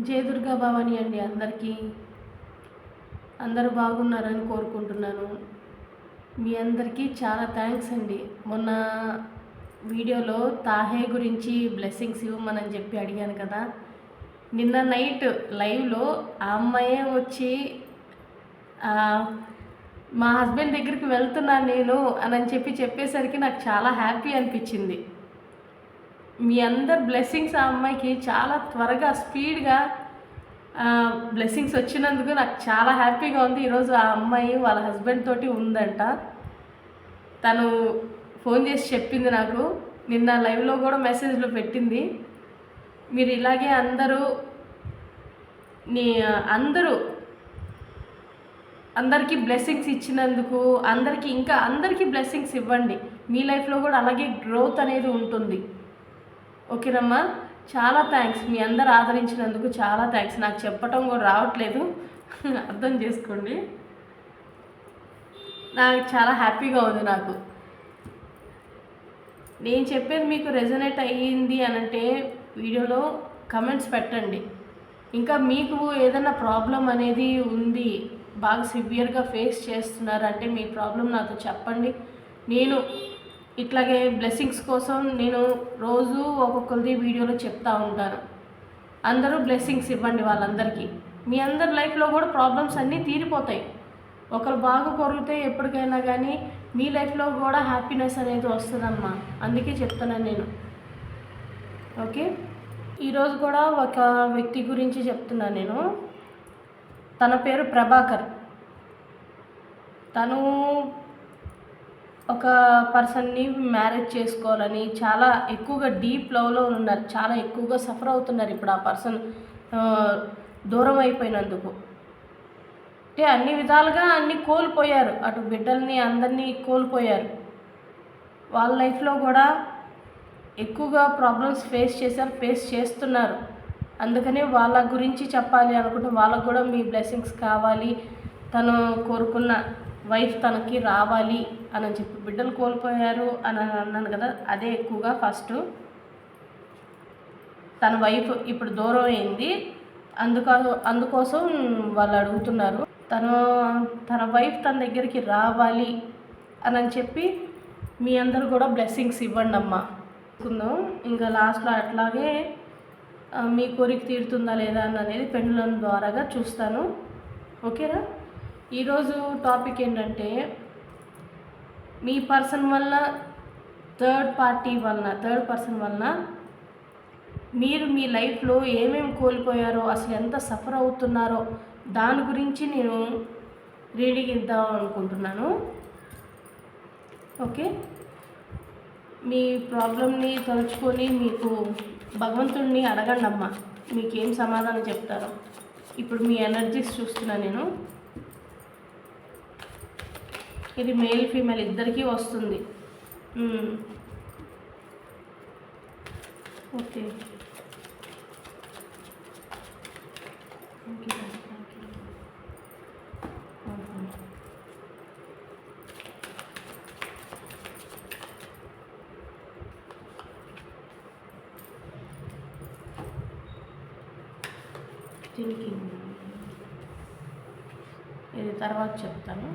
జయ దుర్గా భవాని అండి అందరికీ. అందరూ బాగున్నారని కోరుకుంటున్నాను. మీ అందరికీ చాలా థ్యాంక్స్ అండి. మొన్న వీడియోలో తాహే గురించి బ్లెస్సింగ్స్ ఇవ్వమని చెప్పి అడిగాను కదా. నిన్న నైట్ లైవ్లో ఆ అమ్మాయే వచ్చి మా హస్బెండ్ దగ్గరికి వెళ్తున్నాను నేను అని చెప్పి చెప్పేసరికి నాకు చాలా హ్యాపీ అనిపించింది. మీ అందరు బ్లెస్సింగ్స్ ఆ అమ్మాయికి చాలా త్వరగా స్పీడ్గా బ్లెస్సింగ్స్ వచ్చినందుకు నాకు చాలా హ్యాపీగా ఉంది. ఈరోజు ఆ అమ్మాయి వాళ్ళ హస్బెండ్ తోటి ఉందంట. తను ఫోన్ చేసి చెప్పింది నాకు. నిన్న లైవ్లో కూడా మెసేజ్లో పెట్టింది. మీరు ఇలాగే అందరూ నీ అందరూ అందరికీ బ్లెస్సింగ్స్ ఇచ్చినందుకు అందరికీ ఇంకా అందరికీ బ్లెస్సింగ్స్ ఇవ్వండి. మీ లైఫ్లో కూడా అలాగే గ్రోత్ అనేది ఉంటుంది. ఓకేనమ్మా చాలా థ్యాంక్స్ మీ అందరు ఆదరించినందుకు చాలా థ్యాంక్స్ నాకు చెప్పటం కూడా రావట్లేదు. అర్థం చేసుకోండి. నాకు చాలా హ్యాపీగా ఉంది నాకు. నేను చెప్పేది మీకు రెజనేట్ అయ్యింది అని అంటే వీడియోలో కమెంట్స్ పెట్టండి. ఇంకా మీకు ఏదైనా ప్రాబ్లం అనేది ఉంది బాగా సివియర్గా ఫేస్ చేస్తున్నారు అంటే మీ ప్రాబ్లం నాతో చెప్పండి. నేను ఇట్లాగే బ్లెస్సింగ్స్ కోసం నేను రోజు ఒక్కొక్కరిది వీడియోలో చెప్తా ఉంటాను. అందరూ బ్లెస్సింగ్స్ ఇవ్వండి వాళ్ళందరికీ. మీ అందరి లైఫ్లో కూడా ప్రాబ్లమ్స్ అన్నీ తీరిపోతాయి. ఒకరు బాగా కొరిగితే ఎప్పటికైనా కానీ మీ లైఫ్లో కూడా హ్యాపీనెస్ అనేది వస్తుందమ్మా. అందుకే చెప్తున్నాను నేను. ఓకే? ఈరోజు కూడా ఒక వ్యక్తి గురించి చెప్తున్నాను నేను. తన పేరు ప్రభాకర్. తను ఒక పర్సన్ని మ్యారేజ్ చేసుకోవాలని చాలా ఎక్కువగా డీప్ లవ్లో ఉన్నారు చాలా ఎక్కువగా సఫర్ అవుతున్నారు ఇప్పుడు ఆ పర్సన్ దూరం అయిపోయినందుకు. అంటే అన్ని విధాలుగా అన్ని కోల్పోయారు అటు బిడ్డల్ని అందరినీ కోల్పోయారు. వాళ్ళ లైఫ్లో కూడా ఎక్కువగా ప్రాబ్లమ్స్ ఫేస్ చేశారు ఫేస్ చేస్తున్నారు. అందుకనే వాళ్ళ గురించి చెప్పాలి అనుకుంటే వాళ్ళకు కూడా మీ బ్లెస్సింగ్స్ కావాలి తను కోరుకున్న వైఫ్ తనకి రావాలి. అని చెప్పి బిడ్డలు కోల్పోయారు అని అన్నాను కదా అదే ఎక్కువగా ఫస్ట్ తన వైఫ్ ఇప్పుడు దూరం అయింది. అందుక అందుకోసం వాళ్ళు అడుగుతున్నారు. తను తన వైఫ్ తన దగ్గరికి రావాలి అని చెప్పి మీ అందరు కూడా బ్లెస్సింగ్స్ ఇవ్వండి అమ్మా. కుందాం ఇంకా లాస్ట్లో అట్లాగే మీ కోరిక తీరుతుందా లేదా అని అనేది పెండులం ద్వారాగా చూస్తాను. ఓకేనా? ఈరోజు టాపిక్ ఏంటంటే మీ పర్సన్ వల్ల థర్డ్ పార్టీ వలన థర్డ్ పర్సన్ వలన మీరు మీ లైఫ్లో ఏమేమి కోల్పోయారో అసలు ఎంత సఫర్ అవుతున్నారో దాని గురించి నేను రీడింగ్ ఇద్దాం అనుకుంటున్నాను. ఓకే? మీ ప్రాబ్లమ్ని తలుచుకొని మీకు భగవంతుడిని అడగండి అమ్మా మీకేం సమాధానం చెప్తారో. ఇప్పుడు మీ ఎనర్జీస్ చూస్తున్నా నేను. ఇది మేల్ ఫీమేల్ ఇద్దరికీ వస్తుంది. ఓకే. థింకింగ్ ఇది తర్వాత చెప్తాను.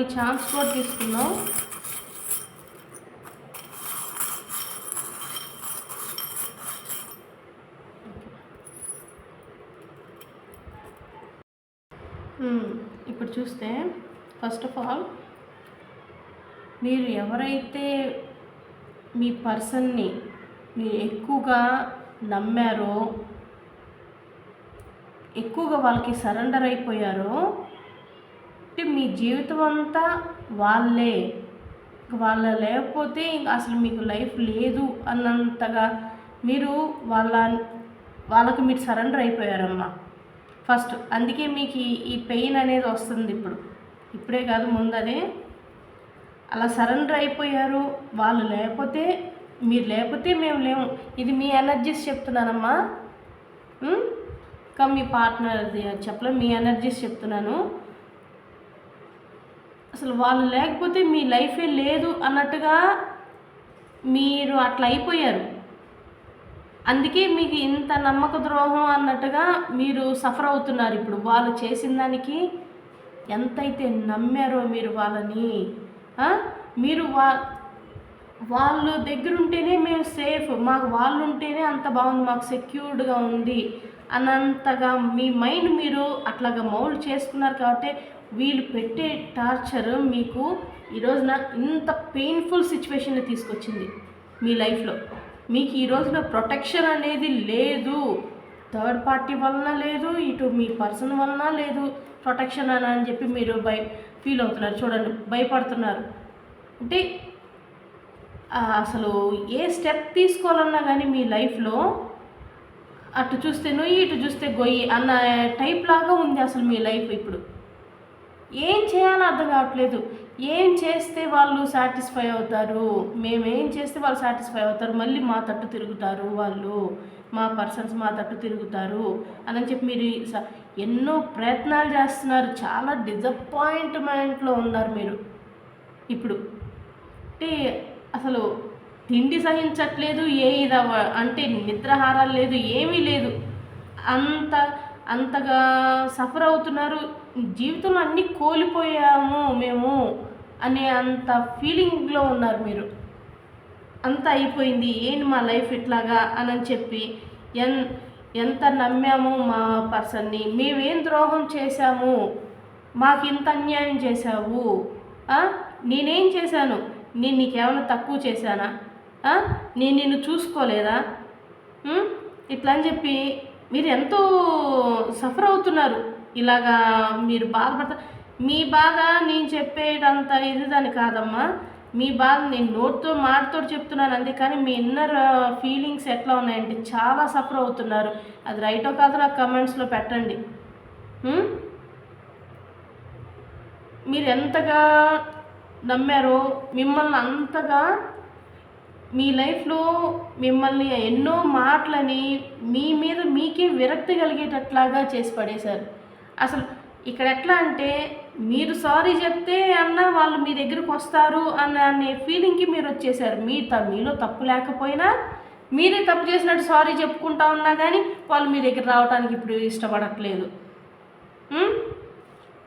ఇప్పుడు ఛాన్స్ కూడా తీసుకున్నాం ఇప్పుడు చూస్తే ఫస్ట్ ఆఫ్ ఆల్ మీరు ఎవరైతే మీ పర్సన్ని మీరు ఎక్కువగా నమ్మారో ఎక్కువగా వాళ్ళకి సరెండర్ అయిపోయారో అంటే మీ జీవితం అంతా వాళ్ళే. వాళ్ళ లేకపోతే ఇంకా అసలు మీకు లైఫ్ లేదు అన్నంతగా మీరు వాళ్ళ వాళ్ళకి మీరు సరెండర్ అయిపోయారమ్మా. ఫస్ట్ అందుకే మీకు ఈ పెయిన్ అనేది వస్తుంది ఇప్పుడు. ఇప్పుడే కాదు ముందు అదే. అలా సరెండర్ అయిపోయారు వాళ్ళు లేకపోతే మీరు లేకపోతే మేము లేము. ఇది మీ ఎనర్జీస్ చెప్తున్నానమ్మా. ఇంకా మీ పార్ట్నర్ది చెప్పలే మీ ఎనర్జీస్ చెప్తున్నాను. అసలు వాళ్ళు లేకపోతే మీ లైఫే లేదు అన్నట్టుగా మీరు అట్లా అయిపోయారు. అందుకే మీకు ఇంత నమ్మక ద్రోహం అన్నట్టుగా మీరు సఫర్ అవుతున్నారు ఇప్పుడు. వాళ్ళు చేసిన దానికి ఎంతైతే నమ్మారో మీరు వాళ్ళని మీరు వా వాళ్ళు దగ్గర ఉంటేనే మేము సేఫ్ మాకు వాళ్ళు ఉంటేనే అంత బాగుంది మాకు సెక్యూర్డ్గా ఉంది అన్నంతగా మీ మైండ్ మీరు అట్లాగా మౌల్డ్ చేసుకున్నారు కాబట్టి వీళ్ళు పెట్టే టార్చర్ మీకు ఈరోజున ఇంత పెయిన్ఫుల్ సిచ్యువేషన్ తీసుకొచ్చింది మీ లైఫ్లో. మీకు ఈ రోజున ప్రొటెక్షన్ అనేది లేదు. థర్డ్ పార్టీ వలన లేదు ఇటు మీ పర్సన్ వలన లేదు ప్రొటెక్షన్ అని అని చెప్పి మీరు భయ ఫీల్ అవుతున్నారు. చూడండి భయపడుతున్నారు. అంటే అసలు ఏ స్టెప్ తీసుకోవాలన్నా కానీ మీ లైఫ్లో అటు చూస్తే నొయ్యి ఇటు చూస్తే గొయ్యి అన్న టైప్ లాగా ఉంది అసలు మీ లైఫ్ ఇప్పుడు. ఏం చేయాలో అర్థం కావట్లేదు. ఏం చేస్తే వాళ్ళు సాటిస్ఫై అవుతారు? మేమేం చేస్తే వాళ్ళు సాటిస్ఫై అవుతారు? మళ్ళీ మా తట్టు తిరుగుతారు వాళ్ళు. మా పర్సన్స్ మా తట్టు తిరుగుతారు. అని చెప్పి మీరు స- ఎన్నో ప్రయత్నాలు చేస్తున్నారు. చాలా డిసప్పాయింట్మెంట్లో ఉన్నారు మీరు. ఇప్పుడు అంటే అసలు తిండి సహించట్లేదు ఏ ఇది అంటే నిద్రాహారాలు లేదు ఏమీ లేదు. అంత అంతగా సఫర్ అవుతున్నారు. జీవితంలో అన్నీ కోల్పోయాము మేము అనే అంత ఫీలింగ్లో ఉన్నారు మీరు. అంత అయిపోయింది. ఏంటి మా లైఫ్ ఇట్లాగా అని చెప్పి ఎన్ ఎంత నమ్మాము మా పర్సన్ని? మేమేం ద్రోహం చేశాము? మాకు ఇంత అన్యాయం చేశావు? నేనేం చేశాను? నేను నీకేమైనా తక్కువ చేశానా? నేను నిన్ను చూసుకోలేదా? ఇట్లా అని చెప్పి మీరు ఎంతో సఫర్ అవుతున్నారు. ఇలాగా మీరు బాధపడతారు మీ బాధ నేను చెప్పేటంత ఇది దాని కాదమ్మా. మీ బాధ నేను నోట్తో మాటతో చెప్తున్నాను అంతే కానీ మీ ఇన్నర్ ఫీలింగ్స్ ఎట్లా ఉన్నాయంటే చాలా సఫర్ అవుతున్నారు. అది రైటో కాదో నాకు కమెంట్స్లో పెట్టండి. మీరు ఎంతగా నమ్మారో మిమ్మల్ని అంతగా మీ లైఫ్లో మిమ్మల్ని ఎన్నో మాటలని మీ మీద మీకే విరక్తి కలిగేటట్లాగా చేసి పడేశారు. అసలు ఇక్కడ ఎట్లా అంటే మీరు సారీ చెప్తే అన్న వాళ్ళు మీ దగ్గరకు వస్తారు అన్న అనే ఫీలింగ్కి మీరు వచ్చేసారు మీ త మీలో తప్పు లేకపోయినా మీరే తప్పు చేసినట్టు సారీ చెప్పుకుంటా ఉన్నా కానీ వాళ్ళు మీ దగ్గర రావడానికి ఇప్పుడు ఇష్టపడట్లేదు.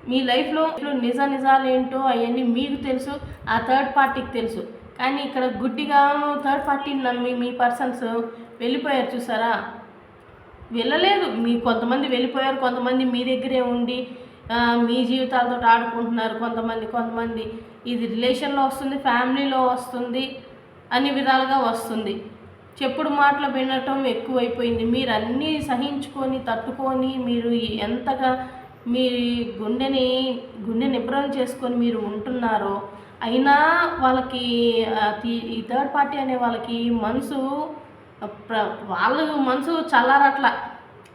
మీ లైఫ్లో నిజ నిజాలు ఏంటో అవన్నీ మీకు తెలుసు ఆ థర్డ్ పార్టీకి తెలుసు. కానీ ఇక్కడ గుడ్డిగా థర్డ్ పార్టీని నమ్మి మీ పర్సన్స్ వెళ్ళిపోయారు చూసారా? వెళ్ళలేదు. మీ కొంతమంది వెళ్ళిపోయారు. కొంతమంది మీ దగ్గరే ఉండి మీ జీవితాలతో ఆడుకుంటున్నారు. కొంతమంది కొంతమంది ఇది రిలేషన్లో వస్తుంది ఫ్యామిలీలో వస్తుంది అన్ని విధాలుగా వస్తుంది. చెప్పుడు మాటలు వినటం ఎక్కువైపోయింది. మీరు అన్నీ సహించుకొని తట్టుకొని మీరు ఎంతగా మీ గుండెని గుండె నిబ్రం చేసుకొని మీరు ఉంటున్నారో అయినా వాళ్ళకి ఈ థర్డ్ పార్టీ అనే వాళ్ళకి మనసు ప్ర వాళ్ళ మనసు చల్లారట్లా.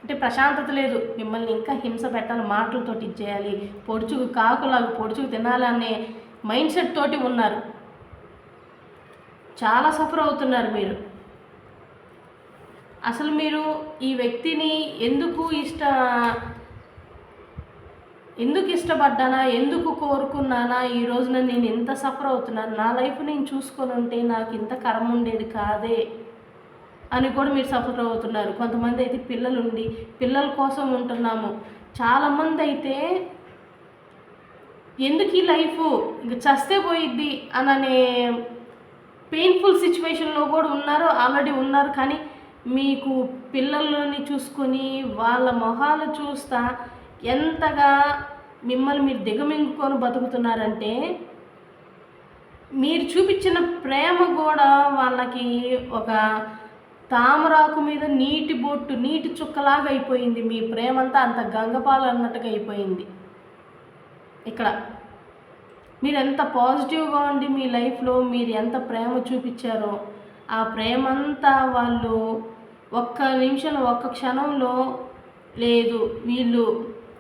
అంటే ప్రశాంతత లేదు. మిమ్మల్ని ఇంకా హింస పెట్టాలి మాటలతోటి ఇచ్చేయాలి పొడుచుకు కాకులాగా పొడుచుకు తినాలి అనే మైండ్ సెట్ తోటి ఉన్నారు. చాలా సఫర్ అవుతున్నారు మీరు. అసలు మీరు ఈ వ్యక్తిని ఎందుకు ఇష్ట ఎందుకు ఇష్టపడ్డానా? ఎందుకు కోరుకున్నానా? ఈ రోజున నేను ఎంత సఫర్ అవుతున్నాను? నా లైఫ్ నేను చూసుకొని ఉంటే నాకు ఇంత కర్మ ఉండేది కాదే అని కూడా మీరు సఫర్ అవుతున్నారు. కొంతమంది అయితే పిల్లలు ఉండి పిల్లల కోసం ఉంటున్నాము. చాలామంది అయితే ఎందుకు ఈ లైఫ్? ఇంక చస్తే పోయిద్ది అని అనే పెయిన్ఫుల్ సిచ్యువేషన్లో కూడా ఉన్నారు ఆల్రెడీ ఉన్నారు. కానీ మీకు పిల్లల్ని చూసుకొని వాళ్ళ మొహాలు చూస్తా ఎంతగా మిమ్మల్ని మీరు దిగమింగుకొని బతుకుతున్నారంటే మీరు చూపించిన ప్రేమ కూడా వాళ్ళకి ఒక తామరాకు మీద నీటి బొట్టు నీటి చుక్కలాగా అయిపోయింది. మీ ప్రేమంతా అంత గంగపాలు అన్నట్టుగా అయిపోయింది. ఇక్కడ మీరు ఎంత పాజిటివ్గా ఉండి మీ లైఫ్లో మీరు ఎంత ప్రేమ చూపించారో ఆ ప్రేమంతా వాళ్ళు ఒక్క నిమిషంలో ఒక్క క్షణంలో లేదు వీళ్ళు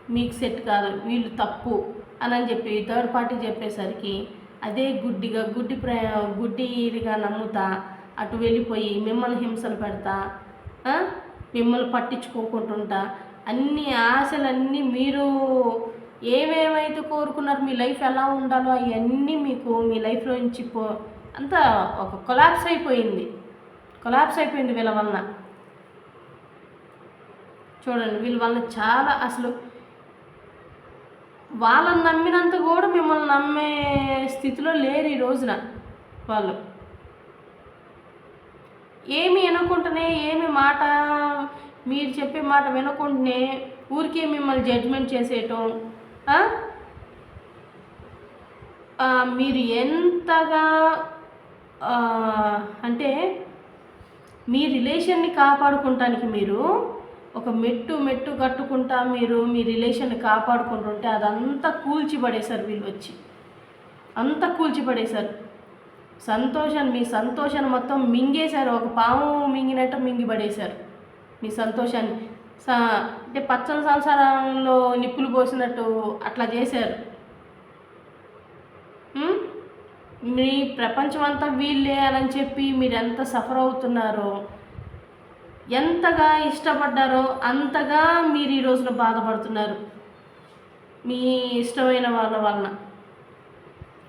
మీకు సెట్ కాదు వీళ్ళు తప్పు అని చెప్పి థర్డ్ పార్టీ చెప్పేసరికి అదే గుడ్డిగా గుడ్డి ప్ర గుడ్డిగా నమ్ముతా అటు వెళ్ళిపోయి మిమ్మల్ని హింసలు పెడతా మిమ్మల్ని పట్టించుకోకుంటుంటా అన్ని ఆశలన్నీ మీరు ఏమేమైతే కోరుకున్నారు మీ లైఫ్ ఎలా ఉండాలో అవన్నీ మీకు మీ లైఫ్లో నుంచి పో అంతా ఒక కొలాప్స్ అయిపోయింది. కొలాప్స్ అయిపోయింది వీళ్ళ వలన. చూడండి వీళ్ళ వలన చాలా అసలు వాళ్ళని నమ్మినంత కూడా మిమ్మల్ని నమ్మే స్థితిలో లేరు ఈ రోజున వాళ్ళు. ఏమి వినకుండానే ఏమి మాట మీరు చెప్పే మాట వినకుండానే ఊరికే మిమ్మల్ని జడ్జ్మెంట్ చేసేయటం మీరు ఎంతగా అంటే మీ రిలేషన్ని కాపాడుకుంటానికి మీరు ఒక మెట్టు మెట్టు కట్టుకుంటా మీరు మీ రిలేషన్ కాపాడుకుంటుంటే అదంతా కూల్చిపడేశారు వీళ్ళు వచ్చి. అంతా కూల్చిపడేశారు. సంతోషాన్ని మీ సంతోషాన్ని మొత్తం మింగేశారు. ఒక పాము మింగినట్టు మింగిపడేశారు. మీ సంతోషాన్ని. సా అంటే పచ్చని సంసారంలో నిప్పులు పోసినట్టు అట్లా చేశారు. మీ ప్రపంచం అంతా వీళ్ళే అని చెప్పి మీరు ఎంత సఫర్ అవుతున్నారో. ఎంతగా ఇష్టపడ్డారో అంతగా మీరు ఈ రోజున బాధపడుతున్నారు. మీ ఇష్టమైన వాళ్ళ వలన.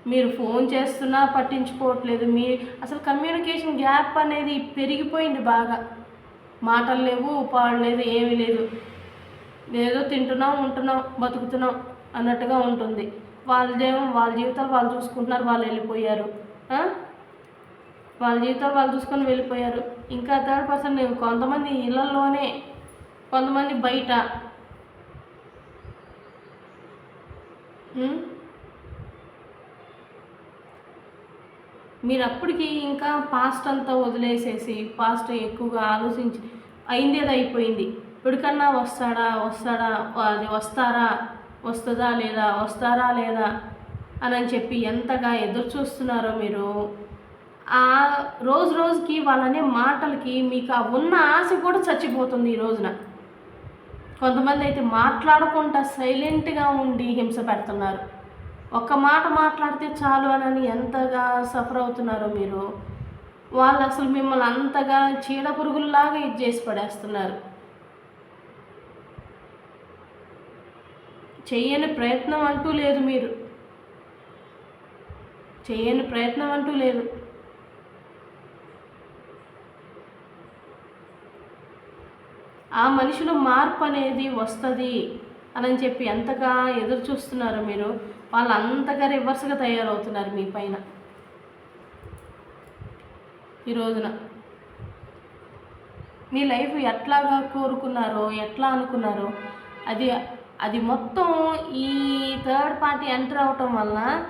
మీరు ఫోన్ చేస్తున్నా పట్టించుకోవట్లేదు. మీ అసలు కమ్యూనికేషన్ గ్యాప్ అనేది పెరిగిపోయింది బాగా. మాటలు లేవు పాడు లేదు ఏమీ లేదు. ఏదో తింటున్నాం ఉంటున్నాం బతుకుతున్నాం అన్నట్టుగా ఉంటుంది. వాళ్ళదేమో వాళ్ళ జీవితాలు వాళ్ళు చూసుకుంటున్నారు వాళ్ళు వెళ్ళిపోయారు. వాళ్ళ జీవితాలు వాళ్ళు చూసుకొని వెళ్ళిపోయారు. ఇంకా థర్డ్ పర్సన్ కొంతమంది ఇళ్ళల్లోనే కొంతమంది బయట. మీరు అప్పటికి ఇంకా పాస్ట్ అంతా వదిలేసేసి పాస్ట్ ఎక్కువగా ఆలోచించి అయిందేది అయిపోయింది. ఇప్పటికన్నా వస్తాడా వస్తాడా అది వస్తారా వస్తుందా లేదా వస్తారా లేదా అని అని చెప్పి ఎంతగా ఎదురు చూస్తున్నారో మీరు ఆ రోజు రోజుకి వాళ్ళనే మాటలకి మీకు ఆ ఉన్న ఆశ కూడా చచ్చిపోతుంది ఈ రోజున. కొంతమంది అయితే మాట్లాడకుండా సైలెంట్గా ఉండి హింస పెడుతున్నారు. ఒక్క మాట మాట్లాడితే చాలు అని ఎంతగా సఫర్ అవుతున్నారో మీరు. వాళ్ళు అసలు మిమ్మల్ని అంతగా చీడ పురుగుల్లాగా ఇది చేసి పడేస్తున్నారు. చేయని ప్రయత్నం అంటూ లేదు మీరు. చేయని ప్రయత్నం అంటూ లేదు. ఆ మనిషిలో మార్పు అనేది వస్తుంది అని చెప్పి ఎంతగా ఎదురు చూస్తున్నారో మీరు? వాళ్ళు అంతగా రివర్స్గా తయారవుతున్నారు మీ పైన. ఈ రోజున మీ లైఫ్ ఎట్లాగా కోరుకున్నారో ఎట్లా అనుకున్నారో అది అది మొత్తం ఈ థర్డ్ పార్టీ ఎంటర్ అవటం వలన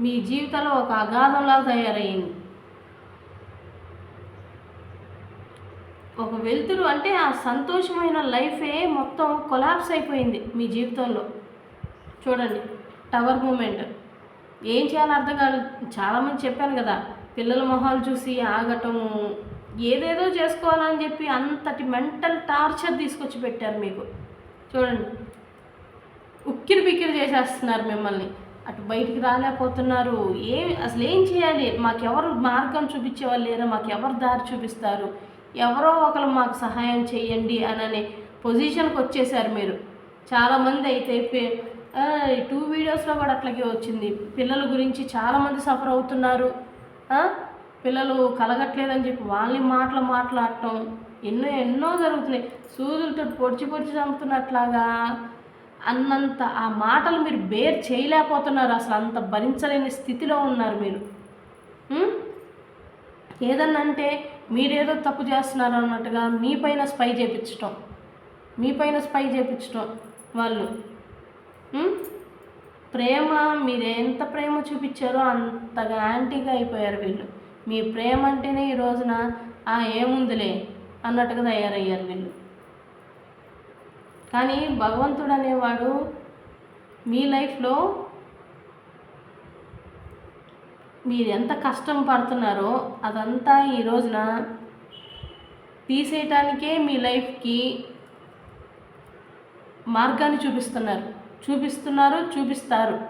మీ జీవితంలో ఒక అగాధంలా తయారయ్యింది ఒక వెలుతురు అంటే ఆ సంతోషమైన లైఫే మొత్తం కొలాప్స్ అయిపోయింది మీ జీవితంలో. చూడండి టవర్ మూమెంట్. ఏం చేయాలో అర్థం కాదు. చాలామంది చెప్పాను కదా పిల్లల మొహాలు చూసి ఆగటము ఏదేదో చేసుకోవాలని చెప్పి అంతటి మెంటల్ టార్చర్ తీసుకొచ్చి పెట్టారు మీకు. చూడండి ఉక్కిరి బిక్కిరి చేసేస్తున్నారు మిమ్మల్ని. అటు బయటికి రాలేకపోతున్నారు. ఏం అసలు ఏం చేయాలి? మాకెవరు మార్గం చూపించేవాళ్ళు లేరా? మాకు ఎవరు దారి చూపిస్తారు? ఎవరో ఒకరు మాకు సహాయం చేయండి అని అనే పొజిషన్కి వచ్చేసారు మీరు. చాలామంది అయితే టూ వీడియోస్లో కూడా అట్లాగే వచ్చింది. పిల్లల గురించి చాలామంది సఫర్ అవుతున్నారు. పిల్లలు కలగట్లేదని చెప్పి వాళ్ళని మాటలు మాట్లాడటం ఎన్నో ఎన్నో జరుగుతున్నాయి. సూదులతో పొడిచి పొడిచి చంపుతున్నట్లాగా అన్నంత ఆ మాటలు మీరు బేర్ చేయలేకపోతున్నారు. అసలు అంత భరించలేని స్థితిలో ఉన్నారు మీరు. ఏదన్నంటే మీరేదో తప్పు చేస్తున్నారు అన్నట్టుగా మీ పైన స్పై చేపించటం. మీపైన స్పై చేపించటం వాళ్ళు. ప్రేమ మీరు ఎంత ప్రేమ చూపించారో అంతగా యాంటీగా అయిపోయారు వీళ్ళు. మీ ప్రేమ అంటేనే ఈ రోజున "ఆ, ఏముందిలే అన్నట్టుగా తయారయ్యారు వీళ్ళు. కానీ భగవంతుడు అనేవాడు మీ లైఫ్లో మీరు ఎంత కష్టం పడుతున్నారో అదంతా ఈ రోజున తీసేయటానికే మీ లైఫ్కి మార్గాన్ని చూపిస్తున్నారు. చూపిస్తున్నారు చూపిస్తారు.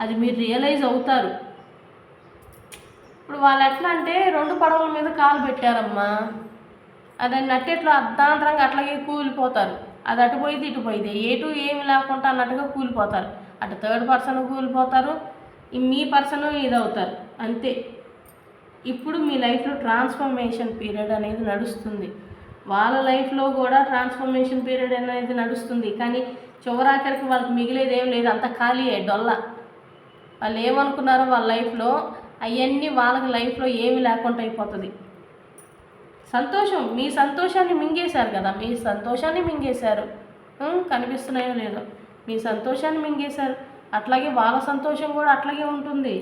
అది మీరు రియలైజ్ అవుతారు. ఇప్పుడు వాళ్ళు ఎట్లా అంటే రెండు పడవల మీద కాలు పెట్టారమ్మా. అది నట్టేట్లో అర్ధాంతరంగా అట్లాగే కూలిపోతారు. అది అటు పోయింది ఇటు పోయింది. ఎటు ఏమి లేకుండా అన్నట్టుగా కూలిపోతారు. అటు థర్డ్ పర్సన్ కూలిపోతారు. మీ పర్సన్ ఇది అవుతారు అంతే. ఇప్పుడు మీ లైఫ్లో ట్రాన్స్ఫర్మేషన్ పీరియడ్ అనేది నడుస్తుంది. వాళ్ళ లైఫ్లో కూడా ట్రాన్స్ఫర్మేషన్ పీరియడ్ అనేది నడుస్తుంది. కానీ చివరాఖరికి వాళ్ళకి మిగిలేది ఏం లేదు. అంత ఖాళీ డొల్ల. వాళ్ళు ఏమనుకున్నారో వాళ్ళ లైఫ్లో అవన్నీ వాళ్ళకి లైఫ్లో ఏమి లేకుండా అయిపోతుంది. సంతోషం. మీ సంతోషాన్ని మింగేశారు కదా. మీ సంతోషాన్ని మింగేశారు. కనిపిస్తున్నాయో లేదో. మీ సంతోషాన్ని మింగేశారు. అట్లాగే వాళ్ళ సంతోషం కూడా అట్లాగే ఉంటుంది.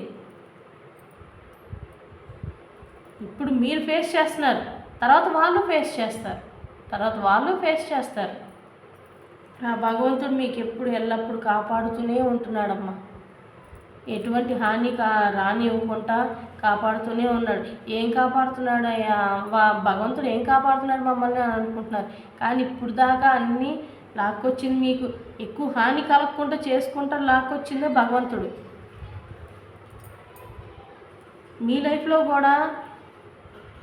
ఇప్పుడు మీరు ఫేస్ చేస్తున్నారు తర్వాత వాళ్ళు ఫేస్ చేస్తారు తర్వాత వాళ్ళు ఫేస్ చేస్తారు. ఆ భగవంతుడు మీకు ఎప్పుడు ఎల్లప్పుడూ కాపాడుతూనే ఉంటున్నాడమ్మా. ఎటువంటి హాని కా రానివ్వకుండా కాపాడుతూనే ఉన్నాడు. ఏం కాపాడుతున్నాడు అయ్యా వా భగవంతుడు ఏం కాపాడుతున్నాడు మమ్మల్ని అని అనుకుంటున్నారు. కానీ ఇప్పుడు దాకా అన్నీ లాక్కొచ్చింది మీకు. ఎక్కువ హాని కలగకుండా చేసుకుంటా లాక్కొచ్చిందే భగవంతుడు. మీ లైఫ్లో కూడా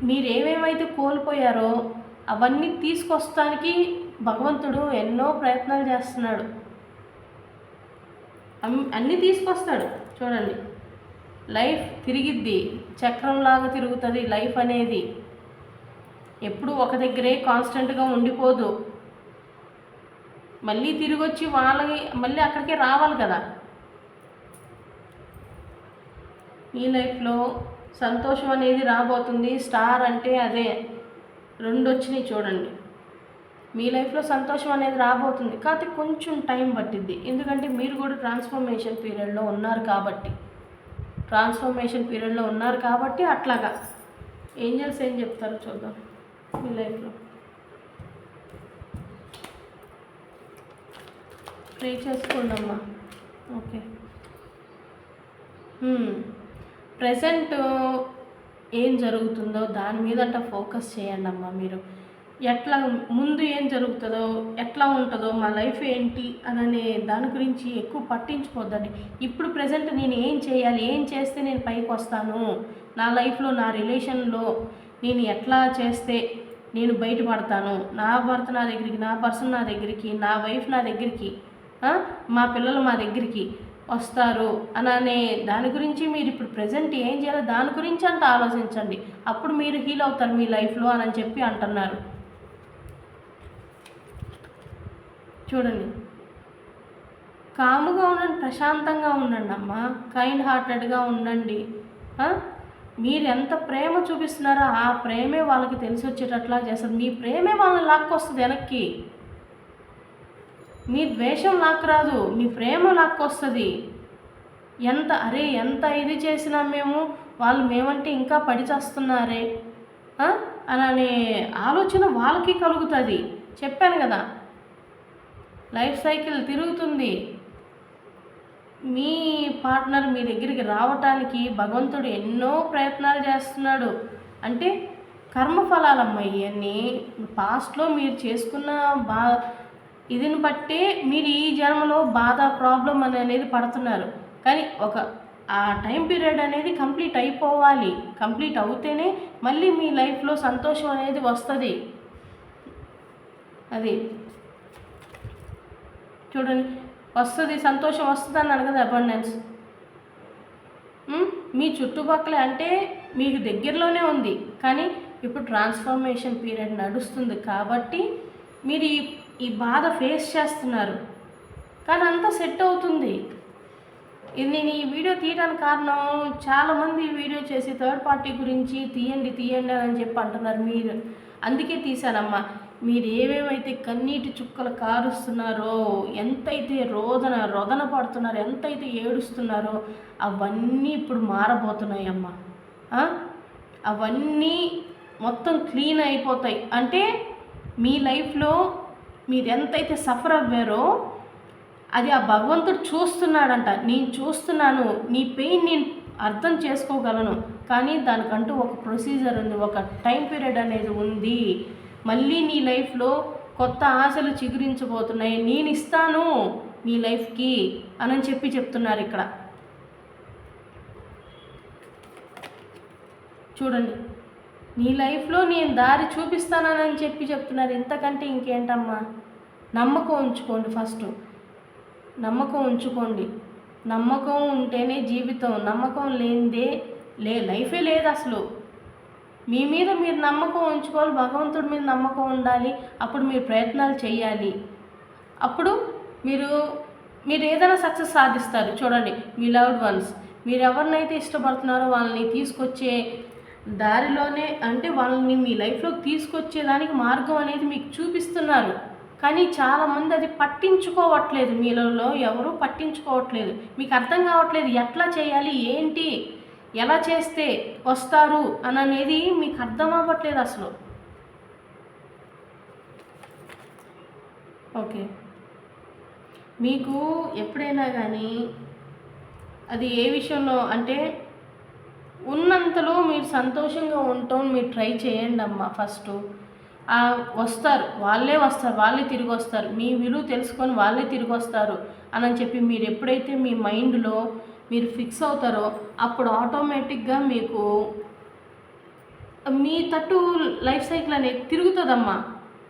మీరు ఏమేమైతే కోల్పోయారో అవన్నీ తీసుకొస్తానికి భగవంతుడు ఎన్నో ప్రయత్నాలు చేస్తున్నాడు. అమ్- అన్నీ తీసుకొస్తాడు. చూడండి. లైఫ్ తిరిగిద్ది. చక్రంలాగా తిరుగుతుంది. లైఫ్ అనేది ఎప్పుడు ఒక దగ్గరే కాన్స్టెంట్గా ఉండిపోదు. మళ్ళీ తిరిగి వచ్చి వాళ్ళకి మళ్ళీ అక్కడికే రావాలి కదా. మీ లైఫ్లో సంతోషం అనేది రాబోతుంది. స్టార్ అంటే అదే. రెండు వచ్చినాయి చూడండి. మీ లైఫ్లో సంతోషం అనేది రాబోతుంది. కాకపోతే కొంచెం టైం పట్టిద్ది. ఎందుకంటే మీరు కూడా ట్రాన్స్ఫర్మేషన్ పీరియడ్లో ఉన్నారు కాబట్టి. ట్రాన్స్ఫర్మేషన్ పీరియడ్లో ఉన్నారు కాబట్టి అట్లాగా. ఏంజల్స్ ఏం చెప్తారో చూద్దాం మీ లైఫ్లో. ప్రే చేసుకోండి అమ్మా ఓకే ప్రజెంట్ ఏం జరుగుతుందో దాని మీదట ఫోకస్ చేయండి అమ్మా మీరు. ఎట్లా ముందు ఏం జరుగుతుందో ఎట్లా ఉంటుందో మా లైఫ్ ఏంటి అననే దాని గురించి ఎక్కువ పట్టించుకోవద్దండి ఇప్పుడు ప్రజెంట్ నేను ఏం చేయాలి ఏం చేస్తే నేను పైకి వస్తాను? నా లైఫ్లో నా రిలేషన్లో నేను ఎట్లా చేస్తే నేను బయటపడతాను? నా భర్త నా దగ్గరికి నా పర్సన్ నా దగ్గరికి నా వైఫ్ నా దగ్గరికి మా పిల్లలు మా దగ్గరికి వస్తారు. అననే దాని గురించి మీరు ఇప్పుడు ప్రజెంట్ ఏం చేయాలో దాని గురించి అంత ఆలోచించండి. అప్పుడు మీరు హీల్ అవుతారు మీ లైఫ్లో అని చెప్పి అంటున్నారు. చూడండి. కాముగా ఉండండి ప్రశాంతంగా ఉండండి అమ్మా. కైండ్ హార్టెడ్గా ఉండండి. మీరు ఎంత ప్రేమ చూపిస్తున్నారో ఆ ప్రేమే వాళ్ళకి తెలిసి వచ్చేటట్లా చేస్తారు. మీ ప్రేమే వాళ్ళని లాక్కొస్తుంది వెనక్కి. మీ ద్వేషం లాక్కరాదు మీ ప్రేమ లాక్కొస్తుంది. ఎంత అరే ఎంత ఇది చేసినా మేము వాళ్ళు మేమంటే ఇంకా పడి చేస్తున్నారే అనే ఆలోచన వాళ్ళకి కలుగుతుంది. చెప్పాను కదా లైఫ్ సైకిల్ తిరుగుతుంది. మీ పార్ట్నర్ మీ దగ్గరికి రావటానికి భగవంతుడు ఎన్నో ప్రయత్నాలు చేస్తున్నాడు. అంటే కర్మఫలాలమ్మ ఇవన్నీ పాస్ట్లో మీరు చేసుకున్న బా ఇదిని బట్టే మీరు ఈ జన్మలో బాధ ప్రాబ్లం అని అనేది పడుతున్నారు. కానీ ఒక ఆ టైం పీరియడ్ అనేది కంప్లీట్ అయిపోవాలి. కంప్లీట్ అవుతేనే మళ్ళీ మీ లైఫ్లో సంతోషం అనేది వస్తుంది. అది చూడండి. వస్తుంది సంతోషం వస్తుంది అని కదా అబండెన్స్ మీ చుట్టుపక్కల అంటే మీకు దగ్గరలోనే ఉంది. కానీ ఇప్పుడు ట్రాన్స్ఫర్మేషన్ పీరియడ్ నడుస్తుంది కాబట్టి మీరు ఈ ఈ బాధ ఫేస్ చేస్తున్నారు. కానీ అంతా సెట్ అవుతుంది. ఇది నేను ఈ వీడియో తీయడానికి కారణం చాలామంది ఈ వీడియో చేసి థర్డ్ పార్టీ గురించి తీయండి తీయండి అని చెప్పి అంటున్నారు మీరు. అందుకే తీశానమ్మా. మీరు ఏమేమైతే కన్నీటి చుక్కలు కారుస్తున్నారో ఎంతైతే రోదన రోదన పడుతున్నారో ఎంతైతే ఏడుస్తున్నారో అవన్నీ ఇప్పుడు మారబోతున్నాయమ్మా. అవన్నీ మొత్తం క్లీన్ అయిపోతాయి. అంటే మీ లైఫ్లో మీరు ఎంతైతే సఫర్ అవ్వారో అది ఆ భగవంతుడు చూస్తున్నాడంట. నేను చూస్తున్నాను. నీ పెయిన్ నేను అర్థం చేసుకోగలను. కానీ దానికంటూ ఒక ప్రొసీజర్ ఉంది. ఒక టైం పీరియడ్ అనేది ఉంది. మళ్ళీ నీ లైఫ్లో కొత్త ఆశలు చిగురించబోతున్నాయి. నేను ఇస్తాను నీ లైఫ్కి అని చెప్పి చెప్తున్నారు ఇక్కడ. చూడండి. నీ లైఫ్లో నేను దారి చూపిస్తానని చెప్పి చెప్తున్నారు. ఇంతకంటే ఇంకేంటమ్మా? నమ్మకం ఉంచుకోండి ఫస్ట్. నమ్మకం ఉంచుకోండి. నమ్మకం ఉంటేనే జీవితం. నమ్మకం లేనిదే లే లైఫే లేదు అసలు. మీ మీద మీరు నమ్మకం ఉంచుకోవాలి. భగవంతుడి మీద నమ్మకం ఉండాలి. అప్పుడు మీరు ప్రయత్నాలు చేయాలి. అప్పుడు మీరు మీరు ఏదైనా సక్సెస్ సాధిస్తారు. చూడండి మీ లవ్డ్ వన్స్. మీరు ఎవరినైతే ఇష్టపడుతున్నారో వాళ్ళని తీసుకొచ్చే దారిలోనే అంటే వాళ్ళని మీ లైఫ్లోకి తీసుకొచ్చేదానికి మార్గం అనేది మీకు చూపిస్తున్నారు. కానీ చాలామంది అది పట్టించుకోవట్లేదు. మీలో ఎవరు పట్టించుకోవట్లేదు. మీకు అర్థం కావట్లేదు ఎట్లా చేయాలి ఏంటి ఎలా చేస్తే వస్తారు అని అనేది మీకు అర్థం అవ్వట్లేదు అసలు. ఓకే. మీకు ఎప్పుడైనా కానీ అది ఏ విషయంలో అంటే ఉన్నంతలో మీరు సంతోషంగా ఉండటం మీరు ట్రై చేయండి అమ్మ ఫస్ట్. వస్తారు. వాళ్ళే వస్తారు. వాళ్ళే తిరిగి వస్తారు. మీ విలువ తెలుసుకొని వాళ్ళే తిరిగి వస్తారు అని చెప్పి మీరు ఎప్పుడైతే మీ మైండ్లో మీరు ఫిక్స్ అవుతారో అప్పుడు ఆటోమేటిక్గా మీకు మీ తట్టు లైఫ్ సైకిల్ అనేది తిరుగుతుందమ్మా.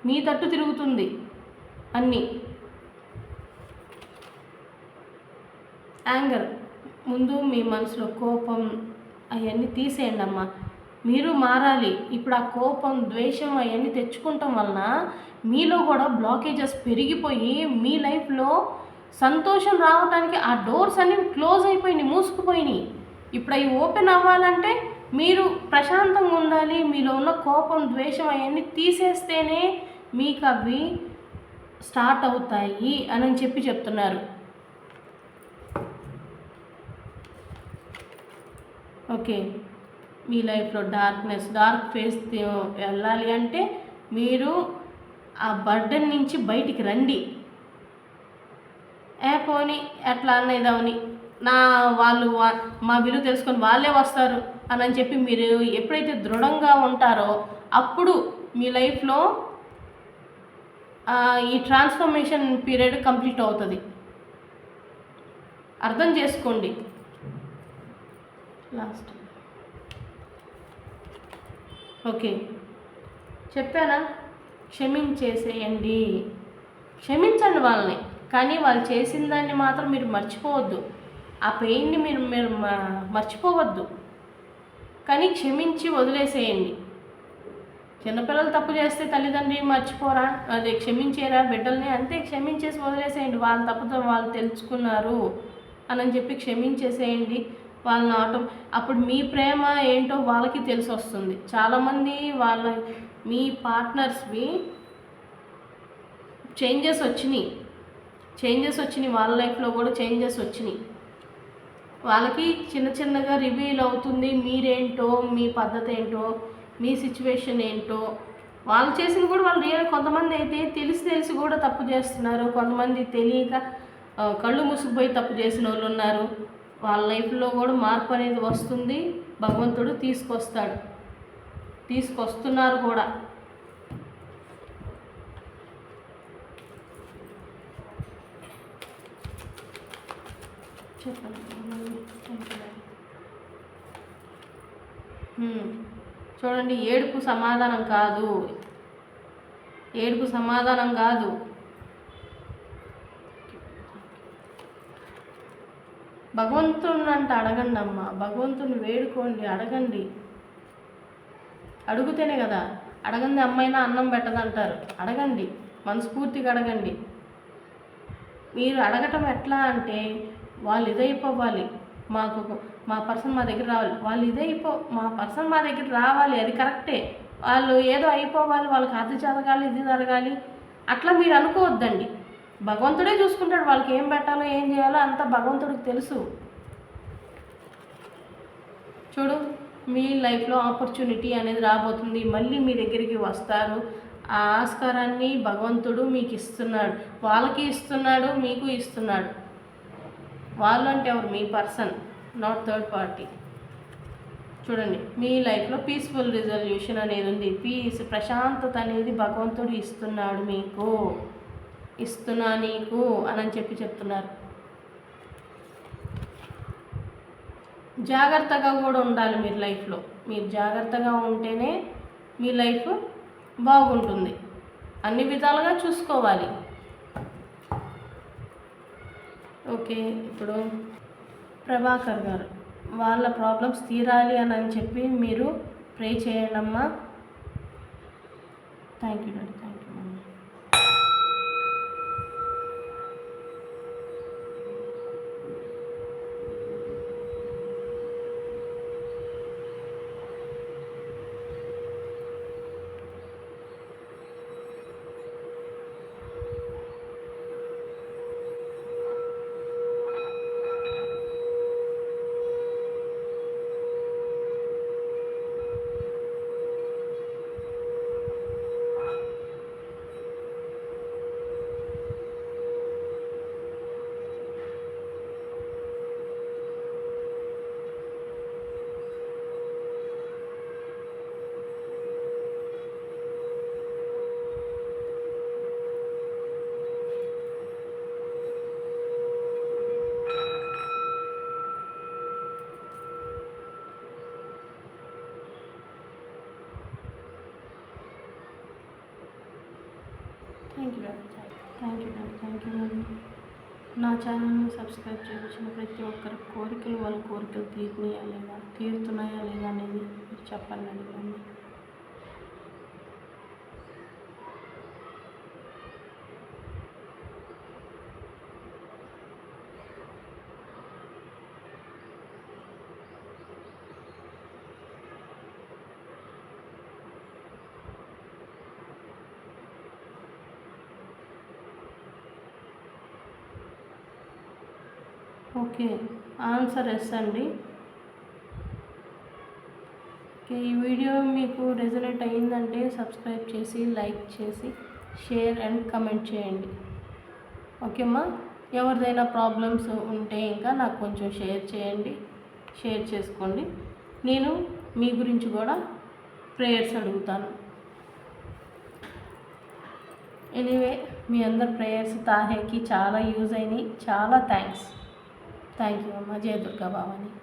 మీ తట్టు తిరుగుతుంది అన్నీ. యాంగర్ ముందు మీ మనసులో కోపం అవన్నీ తీసేయండి అమ్మ మీరు మారాలి. ఇప్పుడు ఆ కోపం ద్వేషం అవన్నీ తెచ్చుకుంటాం వలన మీలో కూడా బ్లాకేజెస్ పెరిగిపోయి మీ లైఫ్లో సంతోషం రావడానికి ఆ డోర్స్ అన్నీ క్లోజ్ అయిపోయినాయి మూసుకుపోయినాయి. ఇప్పుడు అవి ఓపెన్ అవ్వాలంటే మీరు ప్రశాంతంగా ఉండాలి. మీలో ఉన్న కోపం ద్వేషం అవన్నీ తీసేస్తేనే మీకు అవి స్టార్ట్ అవుతాయి అని చెప్పి చెప్తున్నారు. ఓకే. మీ లైఫ్లో డార్క్నెస్ డార్క్ ఫేస్ వెళ్ళాలి అంటే మీరు ఆ బర్డన్ నుంచి బయటికి రండి. ఏ పోని ఎట్లా అనేదామని నా వాళ్ళు మా విలువ తెలుసుకొని వాళ్ళే వస్తారు అని చెప్పి మీరు ఎప్పుడైతే దృఢంగా ఉంటారో అప్పుడు మీ లైఫ్లో ఈ ట్రాన్స్ఫర్మేషన్ పీరియడ్ కంప్లీట్ అవుతుంది. అర్థం చేసుకోండి. లాస్ట్. ఓకే. చెప్పానా? క్షమించేసేయండి. క్షమించండి వాళ్ళని. కానీ వాళ్ళు చేసిన దాన్ని మాత్రం మీరు మర్చిపోవద్దు. ఆ పెయిన్ని మీరు మీరు మర్చిపోవద్దు. కానీ క్షమించి వదిలేసేయండి. చిన్నపిల్లలు తప్పు చేస్తే తల్లిదండ్రి మర్చిపోరా? అదే క్షమించేరా బిడ్డల్ని? అంతే క్షమించేసి వదిలేసేయండి. వాళ్ళ తప్పుతో వాళ్ళు తెలుసుకున్నారు. అని చెప్పి క్షమించేసేయండి. వాళ్ళని ఆటో అప్పుడు మీ ప్రేమ ఏంటో వాళ్ళకి తెలిసి వస్తుంది చాలామంది వాళ్ళ మీ పార్ట్నర్స్వి చేంజెస్ వచ్చినాయి. చేంజెస్ వచ్చినాయి వాళ్ళ లైఫ్లో కూడా చేంజెస్ వచ్చినాయి. వాళ్ళకి చిన్న చిన్నగా రివీల్ అవుతుంది మీరేంటో మీ పద్ధతి ఏంటో మీ సిచ్యువేషన్ ఏంటో. వాళ్ళు చేసింది కూడా వాళ్ళు రియల్ కొంతమంది అయితే తెలిసి తెలిసి కూడా తప్పు చేస్తున్నారు. కొంతమంది తెలియక కళ్ళు మూసుకుపోయి తప్పు చేసిన వాళ్ళు ఉన్నారు. వాళ్ళ లైఫ్లో కూడా మార్పు అనేది వస్తుంది. భగవంతుడు తీసుకొస్తాడు. తీసుకొస్తున్నారు కూడా. చెప్పండి చూడండి ఏడుపు సమాధానం కాదు. ఏడుపు సమాధానం కాదు. భగవంతుని అంటే అడగండి అమ్మ భగవంతుని వేడుకోండి అడగండి. అడుగుతేనే కదా అడగండి అమ్మైనా అన్నం పెట్టదంటారు. అడగండి మనస్ఫూర్తిగా అడగండి. మీరు అడగటం ఎట్లా అంటే వాళ్ళు ఇదైపోవాలి మాకు మా పర్సన్ మా దగ్గర రావాలి. వాళ్ళు ఇదైపో మా పర్సన్ మా దగ్గర రావాలి అది కరెక్టే. వాళ్ళు ఏదో అయిపోవాలి వాళ్ళకి అది జరగాలి ఇది జరగాలి. అట్లా మీరు అనుకోవద్దండి. భగవంతుడే చూసుకుంటాడు వాళ్ళకి ఏం పెట్టాలో ఏం చేయాలో అంత భగవంతుడికి తెలుసు. చూడు మీ లైఫ్లో ఆపర్చునిటీ అనేది రాబోతుంది. మళ్ళీ మీ దగ్గరికి వస్తారు ఆ ఆస్కారాన్ని భగవంతుడు మీకు ఇస్తున్నాడు. వాళ్ళకి ఇస్తున్నాడు మీకు ఇస్తున్నాడు. వాళ్ళు అంటే ఎవరు? మీ పర్సన్ నాట్ థర్డ్ పార్టీ చూడండి మీ లైఫ్లో పీస్ఫుల్ రిజల్యూషన్ అనేది ఉంది. పీస్ ప్రశాంతత అనేది భగవంతుడు ఇస్తున్నాడు మీకు. ఇస్తున్నా నీకు అని చెప్పి చెప్తున్నారు. జాగ్రత్తగా కూడా ఉండాలి మీరు లైఫ్లో. మీరు జాగ్రత్తగా ఉంటేనే మీ లైఫ్ బాగుంటుంది. అన్ని విధాలుగా చూసుకోవాలి. ఓకే ఇప్పుడు ప్రభాకర్ గారు వాళ్ళ ప్రాబ్లమ్స్ తీరాలి అని అని చెప్పి మీరు pray చేయండమ్మా thank you daddy. Thank you ఛానల్ని సబ్స్క్రైబ్ చేయించిన ప్రతి ఒక్కరి కోరికలు వాళ్ళ కోరికలు తీరుతున్నాయా లేదా తీరుతున్నాయా లేదా అనేది మీరు చెప్పండి అడిగాను. ఓకే ఆన్సర్ ఎస్ అండి. ఓకే ఈ వీడియో మీకు రెజనేట్ అయ్యిందంటే సబ్స్క్రైబ్ చేసి లైక్ చేసి షేర్ అండ్ కమెంట్ చేయండి. ఓకేమ్మా ఎవరిదైనా ప్రాబ్లమ్స్ ఉంటే ఇంకా నాకు కొంచెం షేర్ చేయండి షేర్ చేసుకోండి. నేను మీ గురించి కూడా ప్రేయర్స్ అడుగుతాను. ఎనీవే మీ అందరి ప్రేయర్స్ తాహేకి చాలా యూజ్ అయినాయి. చాలా థ్యాంక్స్. థ్యాంక్ యూ అమ్మ. జయ దుర్గా భవాని.